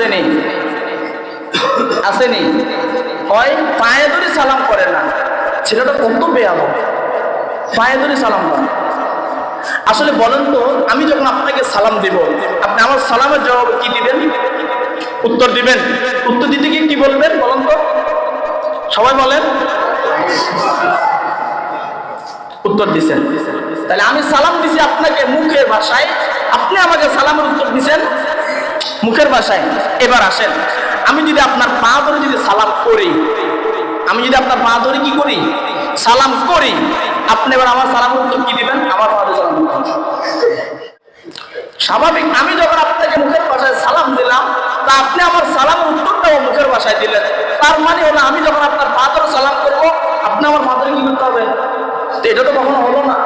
আসেনি আসেনি হয় পায়ে ধরে সালাম করে না, ছেলেটা কত বেয়াদ পায়ে ধরে সালাম করে আসলে বলেন তো, আমি যখন আপনাকে সালাম দেব, আপনি আমার সালামের জবাব কি দিবেন? উত্তর দিবেন। উত্তর দিতে গিয়ে কি বলবেন বলেন তো? সবাই বলেন। উত্তর দিছেন। তাহলে আমি সালাম দিছি আপনাকে মুখের ভাষায়। আপনি আমাকে সালামের মুখের ভাষায়। এবার আসেন। আমি যদি আপনার পা ধরে যদি সালাম করি, আমি যদি আপনার পা ধরে কি করি? সালাম করি। আপনি এবার আমার সালাম উত্তর কি দিবেন? আমার পা সালাম স্বাভাবিক, আমি যখন আপনাকে মুখের ভাষায় সালাম দিলাম, তা আপনি আমার সালামের উত্তরটাও মুখের ভাষায় দিলেন। তার মানে হলো, আমি যখন আপনার পা ধরে সালাম করব, আপনি আমার পা ধরে কি করতে হবে? এটা তো কখনো হলো না।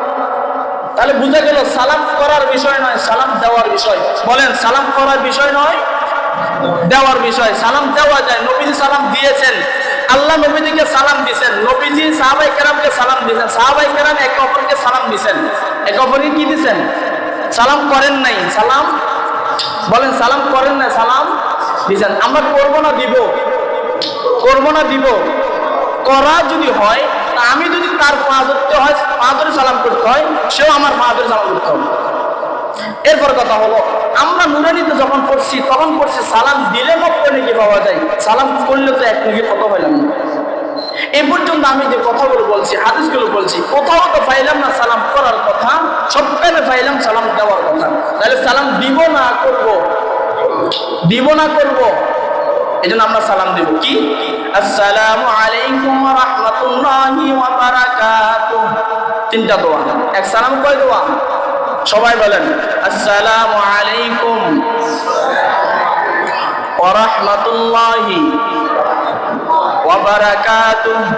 তাহলে বুঝা গেল সালাম করার বিষয় নয়, সালাম দেওয়ার বিষয়। বলেন, সালাম করার বিষয় নয়, দেওয়ার বিষয়। সালাম দেওয়া যায়, নবীজি সালাম দিয়েছেন। আল্লাহ নবীজিকে সালাম দিয়েছেন নবীজি সাহাবাই কেরামকে সালাম দিয়েছেন সাহাবাই কেরাম একে অপরকে সালাম দিয়েছেন একে অপরকে কি দিয়েছেন সালাম করেন নাই। সালাম? বলেন, সালাম করেন না সালাম দিয়েছেন আমরা করব না, দিব। করব না, দিব। করা যদি হয় আমি যদি তার পা হয় পা সালাম করতে হয়, সেও আমার পা সালাম করতে হবে। এরপর কথা হলো, আমরা নুরানিতে যখন পড়ছি, তখন পড়ছি, সালাম দিলে মক্ত নাকি পাওয়া যায়? সালাম করলে তো এক নাকি কত পাইলাম না। এ পর্যন্ত আমি যে কথাগুলো বলছি, হাদিসগুলো বলছি, কোথাও তো পাইলাম না সালাম করার কথা, সবখানে পাইলাম সালাম দেওয়ার কথা। তাহলে সালাম দিব না করব? দিব না করব? এই জন্য আমরা সালাম দেব। কি? আসসালামু আলাইকুম বারাকাতুহু তিনটা দোয়া। এক সালাম কয় দোয়া? সবাই বলেন, আসসালামু আলাইকুম ওয়া রাহমাতুল্লাহি ওয়া বারাকাতুহু।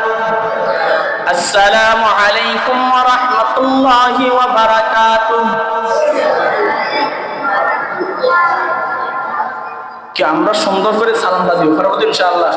আসসালামু আলাইকুম ওয়া রাহমাতুল্লাহি ওয়া কি আমরা সুন্দর করে সালামটা দিও পারব তো ইনশাআল্লাহ।